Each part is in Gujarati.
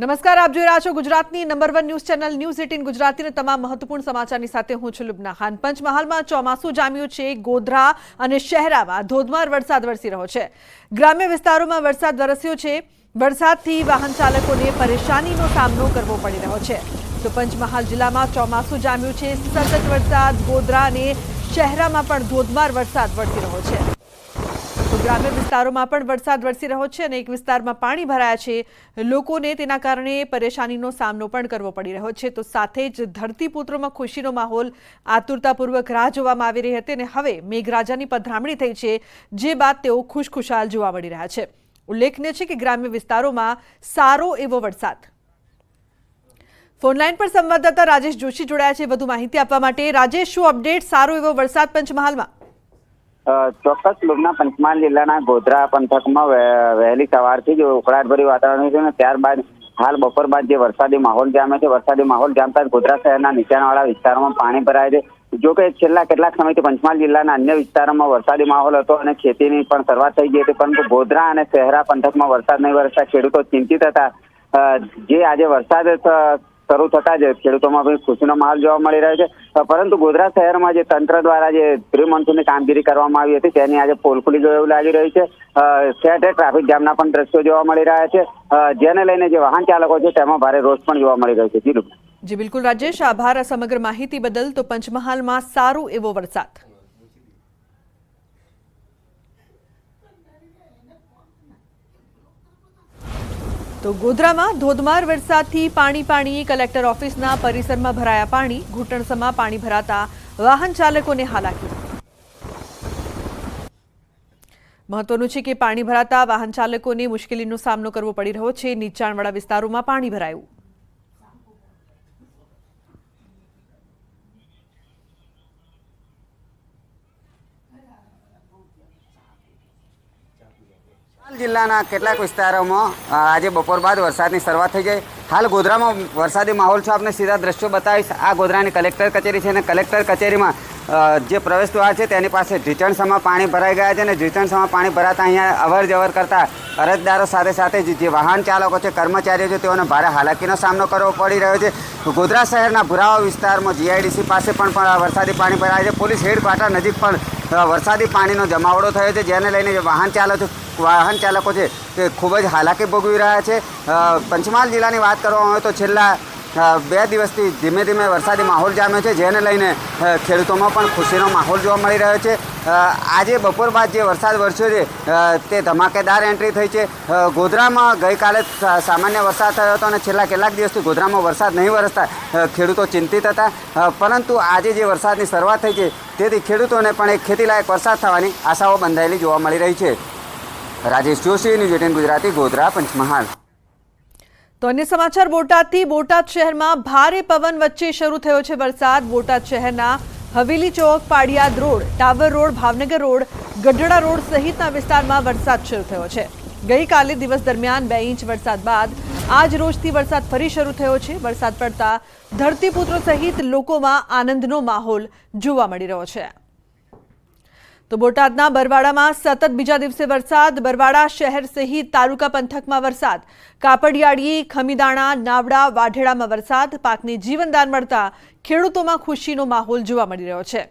નમસ્કાર, આપ જોઈ રહ્યા છો ગુજરાતની number one news channel news eighteen ગુજરાતીના તમામ મહત્વપૂર્ણ સમાચારની સાથે હું છું લુબના ખાન. પંચમહાલમાં ચોમાસું જામ્યું છે, ગોધરા અને શહેરામાં ધોધમાર વરસાદ વરસી રહ્યો છે. ગ્રામ્ય વિસ્તારોમાં વરસાદ વરસ્યો છે. વરસાદથી વાહન ચાલકોને પરેશાનીનો સામનો કરવો પડી રહ્યો છે. તો પંચમહાલ જિલ્લામાં ચોમાસું જામ્યું છે. સતત વરસાદ ગોધરા અને શહેરામાં પણ ધોધમાર વરસાદ વરસી રહ્યો છે. ગ્રામ્ય વિસ્તારોમાં પણ વરસાદ વરસી રહ્યો છે અને એક વિસ્તારમાં પાણી ભરાયા છે. લોકોને તેના કારણે પરેશાનીનો સામનો પણ કરવો પડી રહ્યો છે. તો સાથે જ ધરતીપુત્રોમાં ખુશીનો માહોલ આતુરતાપૂર્વક રાહ જોવામાં આવી રહી હતી અને હવે મેઘરાજાની પધરામણી થઈ છે, જે બાદ તેઓ ખુશખુશાલ જોવા મળી રહ્યા છે. ઉલ્લેખનીય છે કે ગ્રામ્ય વિસ્તારોમાં સારો એવો વરસાદ. ફોનલાઈન પર સંવાદદાતા રાજેશ જોશી જોડાયા છે. વધુ માહિતી આપવા માટે રાજેશ, શું અપડેટ? સારો એવો વરસાદ પંચમહાલમાં? ચોક્કસ લોગના પંચમહાલ જિલ્લાના ગોધરા પંથકમાં વહેલી સવારથી જ ઉકળાટભરી વાતાવરણ છે અને ત્યારબાદ હાલ બપોર બાદ જે વરસાદી માહોલ જામે છે, વરસાદી માહોલ જામતા ગોધરા શહેરના નીચાણવાળા વિસ્તારોમાં પાણી ભરાય છે. જો કે છેલ્લા કેટલાક સમયથી પંચમહાલ જિલ્લાના અન્ય વિસ્તારોમાં વરસાદી માહોલ હતો અને ખેતીની પણ શરૂઆત થઈ ગઈ હતી, પરંતુ ગોધરા અને શહેરા પંથકમાં વરસાદ નહીં વરસતા ખેડૂતો ચિંતિત હતા. જે આજે વરસાદ શરૂ થતા જ ખેડૂતોમાં ખુશીનો માહોલ જોવા મળી રહ્યો છે. પરંતુ ગોધરા શહેરમાં જે તંત્ર દ્વારા જે પ્રી કામગીરી કરવામાં આવી હતી, તેની આજે પોલ ખુલી લાગી રહ્યું છે. ઠેર ટ્રાફિક જામના પણ દ્રશ્યો જોવા મળી રહ્યા છે. જેને લઈને જે વાહન ચાલકો છે, તેમાં ભારે રોષ પણ જોવા મળી રહ્યો છે. જી બિલકુલ રાજેશ, આભાર. સમગ્ર માહિતી બદલ તો પંચમહાલમાં સારો એવો વરસાદ. તો ગોધરામાં ધોધમાર વરસાદથી પાણી પાણી કલેક્ટર ઓફિસના પરિસરમાં ભરાયા પાણી, ઘૂંટણસમાં પાણી ભરાતા વાહન ચાલકોને હાલાકી. મહત્વનું છે કે પાણી ભરાતા વાહન ચાલકોને મુશ્કેલીનો સામનો કરવો પડી રહ્યો છે. નીચાણવાળા વિસ્તારોમાં પાણી ભરાયું. જિલ્લાના કેટલાક વિસ્તારોમાં આજે બપોર બાદ વરસાદની શરૂઆત થઈ ગઈ. હાલ ગોધરામાં વરસાદી માહોલ છે. આપને સીધા દ્રશ્યો બતાવીશ. આ ગોધરાની કલેક્ટર કચેરી છે અને કલેક્ટર કચેરીમાં જે પ્રવેશ દ્વાર છે તેની પાસે ઢીચણસામાં પાણી ભરાઈ ગયા છે અને ઢીચણસામાં પાણી ભરાતા અહીંયા અવર જવર કરતા અરજદારો સાથે સાથે જે- વાહન ચાલકો છે, કર્મચારીઓ છે, તેઓને ભારે હાલાકીનો સામનો કરવો પડી રહ્યો છે. ગોધરા શહેરના ભુરાવા વિસ્તારમાં જીઆઈડીસી પાસે પણ વરસાદી પાણી ભરાય છે. પોલીસ હેડક્વાર્ટર નજીક પણ વરસાદી પાણીનો જમાવડો થયો છે, જેને લઈને જે વાહન ચાલકો વાહન ચાલકો છે તે ખૂબ જ હાલાકી ભોગવી રહ્યા છે. પંચમહાલ જિલ્લાની વાત કરવામાં આવે તો છેલ્લા બે દિવસથી ધીમે ધીમે વરસાદી માહોલ જામ્યો છે, જેને લઈને ખેડૂતોમાં પણ ખુશીનો માહોલ જોવા મળી રહ્યો છે. આજે બપોર બાદ જે વરસાદ વરસ્યો છે તે ધમાકેદાર એન્ટ્રી થઈ છે. ગોધરામાં ગઈકાલે સામાન્ય વરસાદ થયો હતો અને છેલ્લા કેટલાક દિવસથી ગોધરામાં વરસાદ નહીં વરસતા ખેડૂતો ચિંતિત હતા. પરંતુ આજે જે વરસાદની શરૂઆત થઈ છે, તેથી ખેડૂતોને પણ એક ખેતીલાયક વરસાદ થવાની આશાઓ બંધાયેલી જોવા મળી રહી છે. Rajesh Joshi, news eighteen Gujarati, Godhra, Panchmahal. તો અન્ય સમાચાર, બોટાદથી બોટાદ શહેરમાં ભારે પવન વચ્ચે શરૂ થયો છે વરસાદ. બોટાદ શહેરના Haveli Chowk, Padiyad road, tower road, Bhavnagar road, Gadhada road સહિતના વિસ્તારમાં વરસાદ શરૂ થયો છે. ગઈકાલે દિવસ દરમિયાન બે ઇંચ વરસાદ બાદ આજ રોજથી વરસાદ ફરી શરૂ થયો છે. વરસાદ પડતા ધરતીપુત્રો સહિત લોકોમાં આનંદનો માહોલ જોવા મળી રહ્યો છે. તો બોટાદના બરવાડામાં સતત બીજા દિવસે વરસાદ. બરવાડા શહેર સહિત તાલુકા પંથકમાં વરસાદ. કાપડિયાળી, ખમીદાણા, નાવડા, વાઢેડામાં વરસાદ. પાકને જીવનદાન મળતા ખેડૂતોમાં ખુશીનો માહોલ જોવા મળી રહ્યો છે.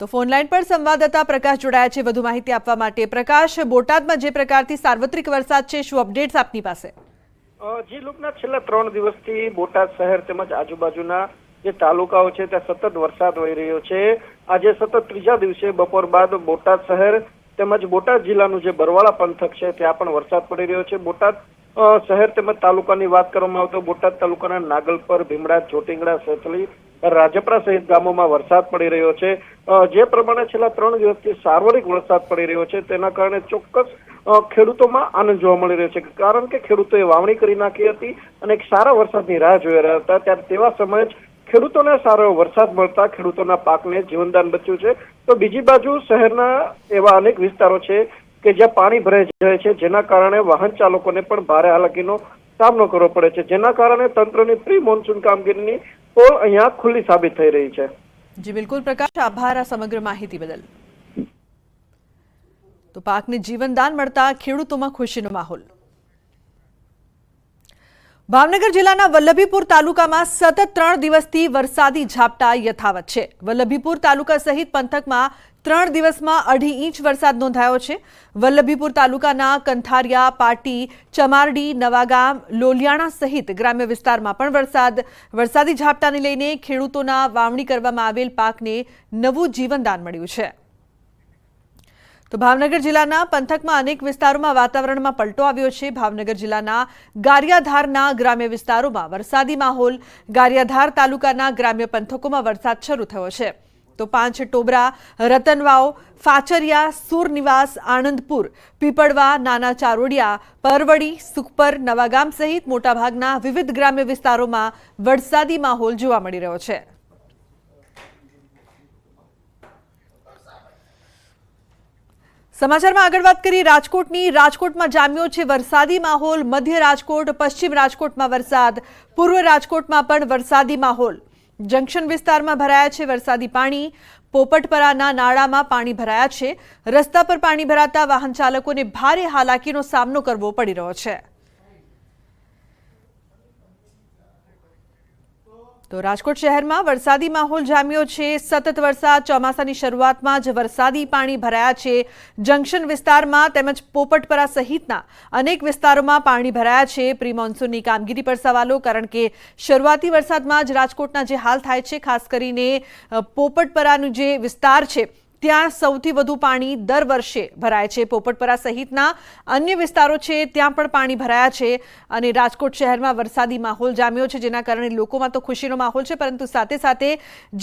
તો ફોનલાઈન પર સંવાદદાતા પ્રકાશ જોડાયા છે. વધુ માહિતી આપવા માટે પ્રકાશ, બોટાદમાં જે પ્રકારથી સાર્વત્રિક વરસાદ છે, શું અપડેટ્સ આપની પાસે? જી લોકનાથ છેલ્લા ત્રણ દિવસથી બોટાદ શહેર તેમજ આજુબાજુના જે તાલુકાઓ છે, ત્યાં સતત વરસાદ વહી રહ્યો છે. આજે સતત ત્રીજા દિવસે બપોર બાદ બોટાદ શહેર તેમજ બોટાદ જિલ્લાનું જે બરવાળા પંથક છે, ત્યાં પણ વરસાદ પડી રહ્યો છે. બોટાદ શહેર તેમજ તાલુકાની વાત કરવામાં આવે તો બોટાદ તાલુકાના નાગલપર, ભીમડા, ચોટીંગડા, સેથલી, રાજપરા સહિત ગામોમાં વરસાદ પડી રહ્યો છે. જે પ્રમાણે છેલ્લા ત્રણ દિવસથી સાર્વત્રિક વરસાદ પડી રહ્યો છે. તેના કારણે ચોક્કસ ખેડૂતોમાં આનંદ જોવા મળી રહ્યો છે. કારણ કે ખેડૂતોએ વાવણી કરી નાખી હતી અને એક સારા વરસાદની રાહ જોઈ રહ્યા હતા. ત્યારે તેવા સમયે જ ખેડૂતોને સારો વરસાદ મળતા ખેડૂતોના પાકને જીવનદાન બચ્યું છે. તો બીજી બાજુ શહેરના એવા અનેક વિસ્તારો છે કે જ્યાં પાણી ભરાઈ જાય છે, જેના કારણે વાહન ચાલકોને પણ ભારે હાલાકીનો સામનો કરવો પડે છે. જેના કારણે તંત્રની પ્રી મોન્સૂન કામગીરીની પોલ અહીંયા ખુલ્લી સાબિત થઈ રહી છે. જી, બિલકુલ પ્રકાશ. આભાર આ સમગ્ર માહિતી બદલ. તો પાકને જીવનદાન મળતા ખેડૂતોમાં ખુશીનો માહોલ. ભાવનગર જિલ્લાના વલ્લભીપુર તાલુકામાં સતત ત્રણ દિવસથી વરસાદી ઝાપટા યથાવત છે. વલ્લભીપુર તાલુકા સહિત પંથકમાં ત્રણ દિવસમાં અઢી ઇંચ વરસાદ નોંધાયો છે. વલ્લભીપુર તાલુકાના કંથારિયા, પાટી, ચમારડી, નવાગામ, લોલિયાણા સહિત ગ્રામ્ય વિસ્તારમાં પણ વરસાદ. વરસાદી ઝાપટાને લઈને ખેડૂતોના વાવણી કરવામાં આવેલ પાકને નવું જીવનદાન મળ્યું છે. તો ભાવનગર જિલ્લાના પંથકમાં અનેક વિસ્તારોમાં વાતાવરણમાં પલટો આવ્યો છે. ભાવનગર જિલ્લાના ગારિયાધારના ગ્રામ્ય વિસ્તારોમાં વરસાદી માહોલ, ગારિયાધાર તાલુકાના ગ્રામ્ય પંથકોમાં વરસાદ શરૂ થયો છે. તો પાંચ ટોબરા, રતનવાવ, ફાચરિયા, સુરનિવાસ, આણંદપુર, પીપળવા, નાના ચારોડિયા, પરવડી, સુખપર, નવાગામ સહિત મોટાભાગના વિવિધ ગ્રામ્ય વિસ્તારોમાં વરસાદી માહોલ જોવા મળી રહ્યો છે. સમાચારમાં આગળ વાત કરી રાજકોટની. રાજકોટમાં જામ્યો છે વરસાદી માહોલ. મધ્ય રાજકોટ, પશ્ચિમ રાજકોટમાં વરસાદ. પૂર્વ રાજકોટમાં પણ વરસાદી માહોલ. જંકશન વિસ્તારમાં ભરાયા છે વરસાદી પાણી. પોપટપરાના નાળામાં પાણી ભરાયા છે. રસ્તા પર પાણી ભરાતા વાહન ચાલકોને ભારે હાલાકીનો સામનો કરવો પડી રહ્યો છે. તો રાજકોટ શહેરમાં વરસાદી માહોલ જામ્યો છે. સતત વરસાદ, ચોમાસાની શરૂઆતમાં જ વરસાદી પાણી ભરાયા છે. જંકશન વિસ્તારમાં તેમજ પોપટપરા સહિતના અનેક વિસ્તારોમાં પાણી ભરાયા છે. પ્રી મોન્સૂનની કામગીરી પર સવાલો, કારણ કે શરૂઆતી વરસાદમાં જ રાજકોટના જે હાલ થાય છે, ખાસ કરીને પોપટપરાનું જે વિસ્તાર છે ત્યાં સૌથી વધુ પાણી દર વર્ષે ભરાય છે. પોપટપરા સહિતના અન્ય વિસ્તારો છે, ત્યાં પણ પાણી ભરાયા છે અને રાજકોટ શહેરમાં વરસાદી માહોલ જામ્યો છે, જેના કારણે લોકોમાં તો ખુશીનો માહોલ છે, પરંતુ સાથે સાથે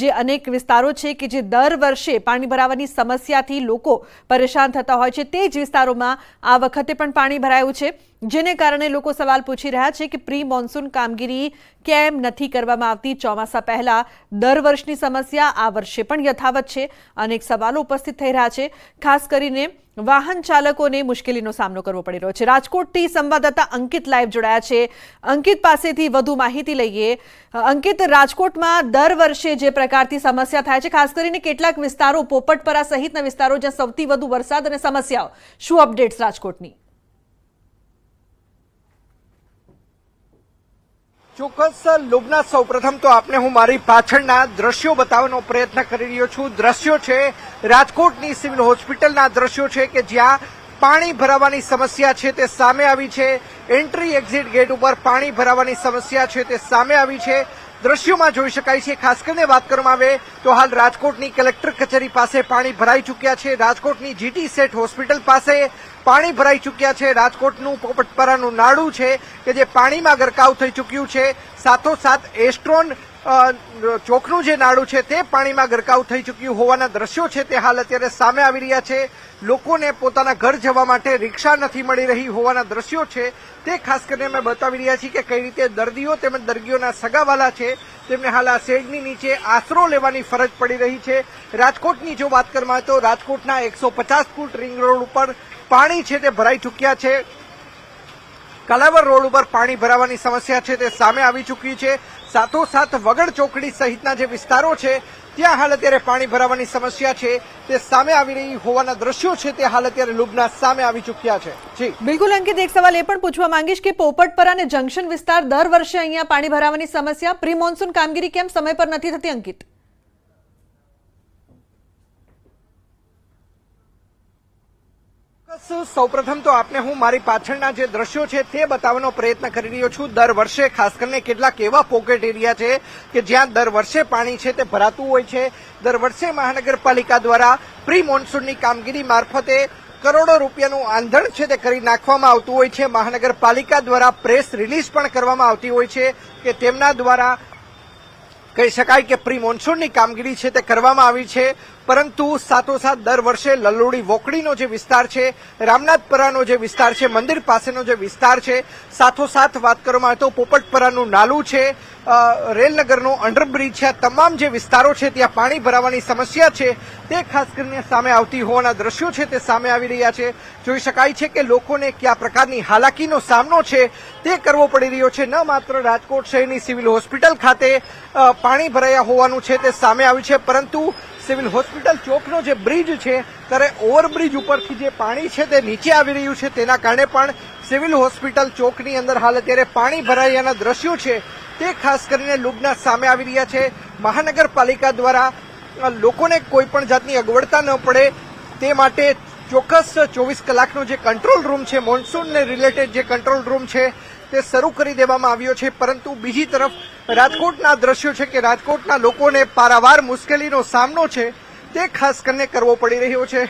જે અનેક વિસ્તારો છે કે જે દર વર્ષે પાણી ભરાવાની સમસ્યાથી લોકો પરેશાન થતા હોય છે, તે જ વિસ્તારોમાં આ વખતે પણ પાણી ભરાયું છે. જેને કારણે લોકો સવાલ પૂછી રહ્યા છે કે પ્રી મોન્સૂન કામગીરી કેમ નથી કરવામાં આવતી? ચોમાસા પહેલા દર વર્ષની સમસ્યા આ વર્ષે પણ યથાવત છે અનેક સવાલો ઉપસ્થિત થઈ રહ્યા છે. ખાસ કરીને વાહન ચાલકોને મુશ્કેલીનો સામનો કરવો પડી રહ્યો છે. રાજકોટથી સંવાદદાતા અંકિત લાઈવ જોડાયા છે. અંકિત પાસેથી વધુ માહિતી લઈએ. અંકિત, રાજકોટમાં દર વર્ષે જે પ્રકારથી સમસ્યા થાય છે, ખાસ કરીને કેટલાક વિસ્તારો, પોપટપરા સહિતના વિસ્તારો જ્યાં સૌથી વધુ વરસાદ અને સમસ્યાઓ. શું અપડેટ્સ રાજકોટની? ચોક્કસ લુબના સૌપ્રથમ તો આપને હું મારી પાછળના દ્રશ્યો બતાવવાનો પ્રયત્ન કરી રહ્યો છું. દ્રશ્યો છે, રાજકોટની સિવિલ હોસ્પિટલના દ્રશ્યો છે કે જ્યાં પાણી ભરાવાની સમસ્યા છે તે સામે આવી છે. એન્ટ્રી એક્ઝિટ ગેટ ઉપર પાણી ભરાવાની સમસ્યા છે તે સામે આવી છે. દ્રશ્યોમાં જોઈ શકાય છે, ખાસ કરીને વાત કરવામાં આવે તો હાલ રાજકોટની કલેક્ટર કચેરી પાસે પાણી ભરાઈ ચૂક્યા છે. રાજકોટની જીટી સેટ હોસ્પિટલ પાસે પાણી ભરાઈ ચૂક્યા છે. રાજકોટનું પોપટપરાનું નાડું છે કે જે પાણીમાં ગરકાવ થઈ ચૂક્યું છે. સાથોસાથ એસ્ટ્રોન અ, ચોકનું જે નાડું છે તે પાણીમાં ગરકાવ થઈ ચૂક્યું હોવાના દ્રશ્યો છે તે હાલ અત્યારે સામે આવી રહ્યા છે. લોકોને પોતાના ઘર જવા માટે રિક્ષા નથી મળી રહી હોવાના દ્રશ્યો છે. તે ખાસ કરીને અમે બતાવી રહ્યા છીએ કે કઈ રીતે દર્દીઓ તેમજ દર્દીઓના સગાવાલા છે. તેમને હાલ આ શેડની નીચે આશરો લેવાની ફરજ પડી રહી છે. રાજકોટની જો વાત કરવામાં તો રાજકોટના એકસો પચાસ ફૂટ રિંગ રોડ ઉપર પાણી છે તે ભરાઈ ચૂક્યા છે. કલાવર રોડ ઉપર પાણી ભરાવાની સમસ્યા છે, તે સામે આવી ચૂકી છે. સાથોસાથ વગડ ચોકડી સહિતના જે વિસ્તારો છે, ત્યાં હાલ અત્યારે પાણી ભરાવાની સમસ્યા છે. તે સામે આવી રહી હોવાના દ્રશ્યો છે, તે હાલ અત્યારે લુબના સામે આવી ચૂક્યા છે. જી. બિલકુલ, અંકિત, એક સવાલ એ પણ પૂછવા માંગીશ કે પોપટપરા અને જંકશન વિસ્તાર દર વર્ષે અહીંયા પાણી ભરાવાની સમસ્યા પ્રી મોન્સૂન કામગીરી કેમ સમય પર નથી થતી, અંકિત? ચોક્કસ સૌપ્રથમ તો આપને હું મારી પાછળના જે દ્રશ્યો છે તે બતાવવાનો પ્રયત્ન કરી રહ્યો છું. દર વર્ષે, ખાસ કરીને કેટલાક એવા પોકેટ એરિયા છે કે જ્યાં દર વર્ષે પાણી છે તે ભરાતું હોય છે. દર વર્ષે મહાનગરપાલિકા દ્વારા પ્રી મોન્સૂનની કામગીરી મારફતે કરોડો રૂપિયાનું આંધણ છે તે કરી નાખવામાં આવતું હોય છે. મહાનગરપાલિકા દ્વારા પ્રેસ રિલીઝ પણ કરવામાં આવતી હોય છે કે તેમના દ્વારા કહી શકાય કે પ્રી મોન્સૂનની કામગીરી છે તે કરવામાં આવી છે. પરંતુ સાથોસાથ દર વર્ષે લલોડી વોકડીનો જે વિસ્તાર છે, રામનાથપરાનો જે વિસ્તાર છે, મંદિર પાસેનો જે વિસ્તાર છે, સાથોસાથ વાત કરવામાં આવે તો પોપટપરાનું નાલું છે રેલનગરનો અંડરબ્રિજ છે, આ તમામ જે વિસ્તારો છે ત્યાં પાણી ભરાવાની સમસ્યા છે, તે ખાસ કરીને સામે આવતી હોવાના દ્રશ્યો છે તે સામે આવી રહ્યા છે. જોઈ શકાય છે કે લોકોને કયા પ્રકારની હાલાકીનો સામનો છે તે કરવો પડી રહ્યો છે. ન માત્ર રાજકોટ શહેરની સિવિલ હોસ્પિટલ ખાતે પાણી ભરાયા હોવાનું છે તે સામે આવ્યું છે, પરંતુ સિવિલ હોસ્પિટલ ચોકનો જે બ્રિજ છે, ત્યારે ઓવરબ્રિજ ઉપરથી જે પાણી છે તે નીચે આવી રહ્યું છે, તેના કારણે પણ સિવિલ હોસ્પિટલ ચોકની અંદર હાલ અત્યારે પાણી ભરાયાના દ્રશ્યો છે. તે ખાસ કરીને લુગના સામે આવી રહ્યા છે. મહાનગરપાલિકા દ્વારા લોકોને કોઈ પણ જાતની અગવડતા ન પડે. તે માટે ચોક્કસ ચોવીસ કલાકનો જે કંટ્રોલ રૂમ છે, મોન્સૂનને રિલેટેડ જે કંટ્રોલ રૂમ છે, તે શરૂ કરી દેવામાં આવ્યો છે. પરંતુ બીજી તરફ રાજકોટના દ્રશ્યો છે કે રાજકોટના લોકોને પારાવાર મુશ્કેલીનો સામનો છે. તે ખાસ કરીને કરવો પડી રહ્યો છે.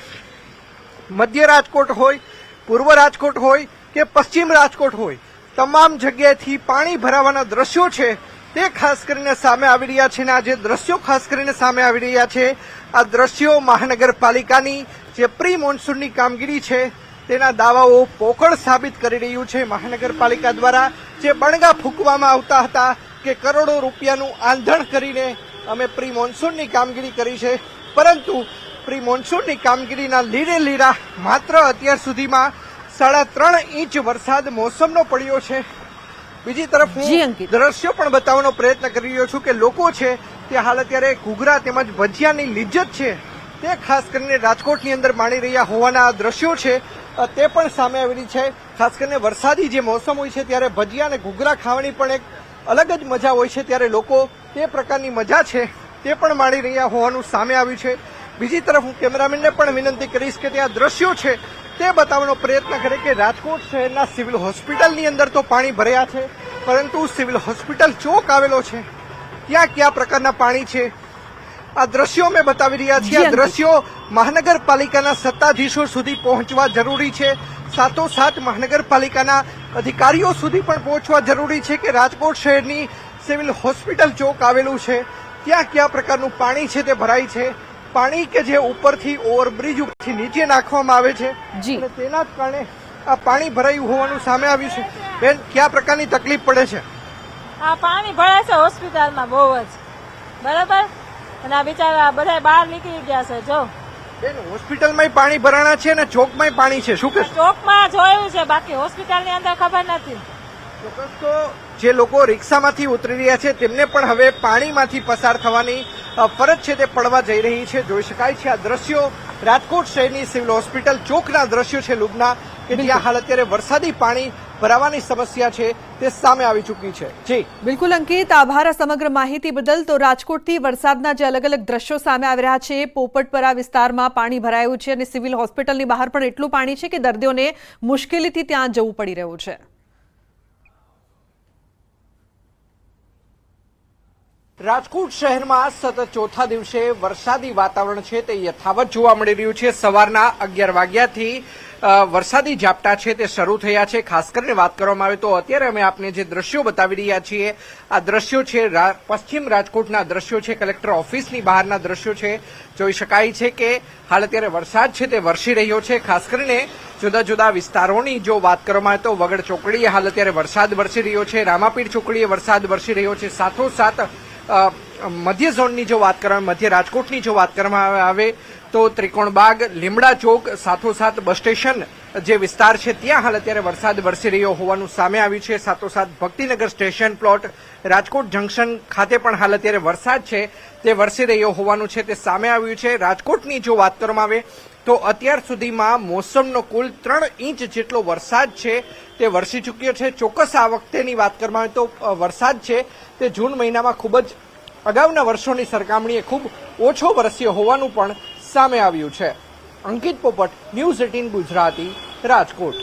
મધ્ય રાજકોટ હોય, પૂર્વ રાજકોટ હોય કે પશ્ચિમ રાજકોટ હોય, તમામ જગ્યાએથી પાણી ભરાવાના દ્રશ્યો છે. તે ખાસ કરીને સામે આવી રહ્યા છે અને આ જે દ્રશ્યો ખાસ કરીને સામે આવી રહ્યા છે. આ દ્રશ્યો મહાનગરપાલિકાની જે પ્રી મોન્સૂનની કામગીરી છે, તેના દાવાઓ પોકળ સાબિત કરી રહ્યું છે. મહાનગરપાલિકા દ્વારા જે બણગા ફૂંકવામાં આવતા હતા કે કરોડો રૂપિયાનું આંધણ કરીને અમે પ્રી મોન્સૂનની કામગીરી કરી છે. પરંતુ પ્રી મોન્સૂનની કામગીરીના લીરે લીરા માત્ર અત્યાર સુધીમાં સાડા ત્રણ ઇંચ વરસાદ મોસમનો પડ્યો છે. બીજી તરફ હું. દ્રશ્યો પણ બતાવવાનો પ્રયત્ન કરી રહ્યો છું કે લોકો છે તે હાલ અત્યારે ઘૂઘરા તેમજ ભજીયાની લિજ્જત છે તે ખાસ કરીને રાજકોટની અંદર માણી રહ્યા હોવાના દ્રશ્યો છે. તે પણ સામે આવેલી છે. ખાસ કરીને વરસાદી જે મોસમ હોય છે ત્યારે ભજીયા અને ઘૂઘરા ખાવાની પણ એક અલગ જ મજા હોય છે ત્યારે લોકો તે પ્રકારની મજા છે તે પણ માણી રહ્યા હોવાનું સામે આવ્યું છે. બીજી તરફ હું કેમેરામેનને પણ વિનંતી કરીશ કે ત્યાં દ્રશ્યો છે તે બતાવવાનો પ્રયત્ન કરે કે રાજકોટ શહેરના સિવિલ હોસ્પિટલની અંદર તો પાણી ભર્યા છે પરંતુ સિવિલ હોસ્પિટલ ચોક આવેલો છે. ત્યાં કયા પ્રકારના પાણી છે? આ દ્રશ્યો મેં બતાવી રહ્યા છીએ. આ દ્રશ્યો મહાનગરપાલિકાના સત્તાધીશો સુધી પહોંચવા જરૂરી છે. સાથોસાથ મહાનગરપાલિકાના અધિકારીઓ સુધી પણ પહોંચવા જરૂરી છે કે રાજકોટ શહેરની સિવિલ હોસ્પિટલ ચોક આવેલું છે. ત્યાં કયા પ્રકારનું પાણી છે તે ભરાય છે. પાણી કે જે ઉપરથી ઓવરબ્રિજ ઉપરથી નીચે નાખવામાં આવે છે. જી. અને તેના જ કારણે આ પાણી ભરાયું હોવાનું સામે આવ્યું છે. બેન કયા પ્રકારની તકલીફ પડે છે? આ પાણી ભરાય છે હોસ્પિટલમાં બહુ જ. બરાબર? અને આ બિચારા બધા બહાર નીકળી ગયા છે જો. બેન હોસ્પિટલમાં પાણી ભરાણા છે અને ચોકમાં પાણી છે. શું કે ચોકમાં જોયું છે બાકી હોસ્પિટલની અંદર ખબર નથી. ચોક્કસ તો જે લોકો રિક્ષામાંથી ઉતરી રહ્યા છે તેમને પણ હવે પાણીમાંથી પસાર થવાની ફરજ છે તે પડવા જઈ રહી છે. જોઈ શકાય છે આ દ્રશ્યો રાજકોટ શહેરની સિવિલ હોસ્પિટલ ચોકના દ્રશ્યો છે લુગના કે જ્યાં હાલ અત્યારે વરસાદી પાણી ભરાવાની સમસ્યા છે તે સામે આવી ચૂકી છે. જી. બિલકુલ અંકિત. આભાર આ સમગ્ર માહિતી બદલ. તો રાજકોટથી વરસાદના જે અલગ અલગ દ્રશ્યો સામે આવી રહ્યા છે પોપટપરા વિસ્તારમાં પાણી ભરાયું છે અને સિવિલ હોસ્પિટલની બહાર પણ એટલું પાણી છે કે દર્દીઓને મુશ્કેલીથી ત્યાં જવું પડી રહ્યું છે. રાજકોટ શહેરમાં સતત ચોથા દિવસે વરસાદી વાતાવરણ છે તે યથાવત જોવા મળી રહ્યું છે. સવારના અગિયાર વાગ્યાથી વરસાદી ઝાપટા છે તે શરૂ થયા છે. ખાસ કરીને વાત કરવામાં આવે તો અત્યારે અમે આપને જે દ્રશ્યો બતાવી રહ્યા છીએ, આ દ્રશ્યો છે પશ્ચિમ રાજકોટના દ્રશ્યો છે, કલેક્ટર ઓફિસની બહારના દ્રશ્યો છે. જોઈ શકાય છે કે હાલ અત્યારે વરસાદ છે તે વરસી રહ્યો છે. ખાસ કરીને જુદા જુદા વિસ્તારોની જો વાત કરવામાં આવે તો વગડ ચોકડીએ હાલ અત્યારે વરસાદ વરસી રહ્યો છે. રામાપીર ચોકડીએ વરસાદ વરસી રહ્યો છે. સાથોસાથ મધ્ય ઝોનની જો વાત કરવામાં, મધ્ય રાજકોટની જો વાત કરવામાં આવે, તો ત્રિકોણબાગ, લીમડા ચોક, સાથોસાથ બસ સ્ટેશન જે વિસ્તાર છે, ત્યાં હાલ અત્યારે વરસાદ વરસી રહ્યો હોવાનું સામે આવ્યું છે. સાથોસાથ Bhaktinagar station plot, Rajkot junction ખાતે પણ હાલ અત્યારે વરસાદ છે, તે વરસી રહ્યો હોવાનું છે, તે સામે આવ્યું છે. રાજકોટની જો વાત કરવામાં આવે, તો અત્યાર સુધીમાં મોસમનો કુલ ત્રણ ઇંચ જેટલો વરસાદ છે તે વરસી ચૂક્યો છે. ચોક્કસ આ વખતેની વાત કરવામાં આવે તો વરસાદ છે. તે જૂન મહિનામાં ખૂબ જ અગાઉના વર્ષોની સરખામણીએ ખૂબ ઓછો વરસ્યો હોવાનું પણ સામે આવ્યું છે. અંકિત પોપટ, ન્યૂઝ એટીન ગુજરાતી, રાજકોટ.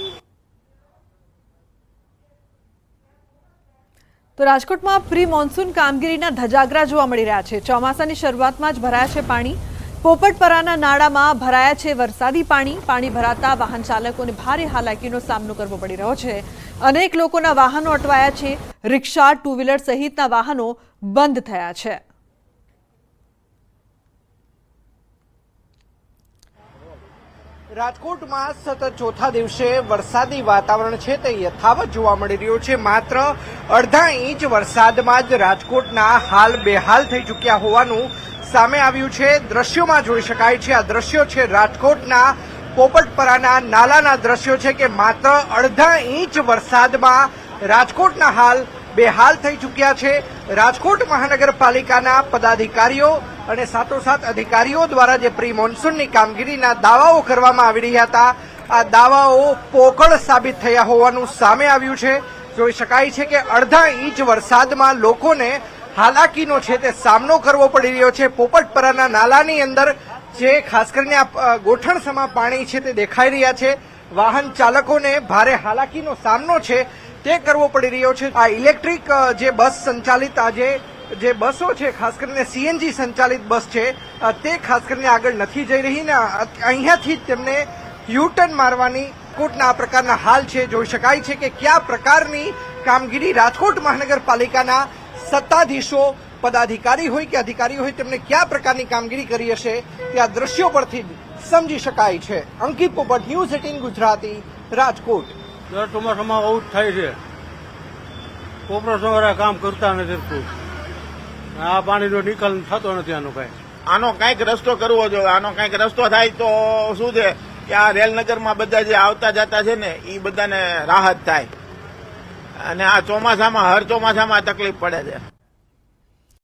તો રાજકોટમાં પ્રી મોન્સૂન કામગીરીના ધજાગરા જોવા મળી રહ્યા છે. ચોમાસાની શરૂઆતમાં જ ભરાયા છે પાણી. પોપટપરાના નાળામાં ભરાયા છે વરસાદી પાણી. પાણી ભરાતા વાહન ચાલકોને ભારે હાલાકીનો સામનો કરવો પડી રહ્યો છે. અનેક લોકોના વાહનો અટવાયા છે. રિક્ષા ટુ વ્હીલર સહિતના વાહનો બંધ થયા છે. રાજકોટમાં સતત ચોથા દિવસે વરસાદી વાતાવરણ છે તે યથાવત જોવા મળી રહ્યું છે. માત્ર અડધા ઇંચ વરસાદમાં જ રાજકોટના હાલ બેહાલ થઈ ચૂક્યા હોવાનું સામે આવ્યું છે. દ્રશ્યોમાં જોઈ શકાય છે આ દ્રશ્યો છે રાજકોટના પોપટપરાના નાલાના દ્રશ્યો છે કે માત્ર અડધા ઇંચ વરસાદમાં રાજકોટના હાલ બેહાલ થઈ ચૂક્યા છે. રાજકોટ મહાનગરપાલિકાના પદાધિકારીઓ અને સાથોસાથ અધિકારીઓ દ્વારા જે પ્રી મોન્સૂનની કામગીરીના દાવાઓ કરવામાં આવી રહ્યા હતા, આ દાવાઓ પોકળ સાબિત થયા હોવાનું સામે આવ્યું છે. જોઈ શકાય છે કે અડધા ઇંચ વરસાદમાં લોકોને હાલાકીનો છે તે સામનો કરવો પડી રહ્યો છે. પોપટપરાના નાલાની અંદર જે ખાસ કરીને આ ગોઠણસમાં પાણી છે તે દેખાઈ રહ્યા છે. વાહન ચાલકોને ભારે હાલાકીનો સામનો છે તે કરવો પડી રહ્યો છે. આ ઇલેક્ટ્રિક જે બસ સંચાલિત આજે જે બસો છે, ખાસ કરીને સીએનજી સંચાલિત બસ છે તે ખાસ કરીને આગળ નથી જઈ રહી ને અહીંયાથી તેમને યુટર્ન મારવાની રાજકોટના આ પ્રકારના હાલ છે. જોઈ શકાય છે કે કયા પ્રકારની કામગીરી રાજકોટ મહાનગરપાલિકાના સત્તાધીશો પદાધિકારી હોય કે અધિકારી હોય તેમને કયા પ્રકારની કામગીરી કરી હશે તે આ દ્રશ્યો પરથી જ સમજી શકાય છે. અંકિત પોપટ ન્યૂઝ એટીન ગુજરાતી રાજકોટ. દર ચોમાસામાં આવું જ થાય છે. કોર્પોરેશન વાળા કામ કરતા નથી આ પાણીનો નિકાલ થતો નથી આનો કાંઈ. આનો કાંઈક રસ્તો કરવો જોઈએ. આનો કાંઈક રસ્તો થાય તો શું છે કે આ રેલનગરમાં બધા જે આવતા જતા છે ને એ બધાને રાહત થાય. અને આ ચોમાસામાં હર ચોમાસામાં તકલીફ પડે છે.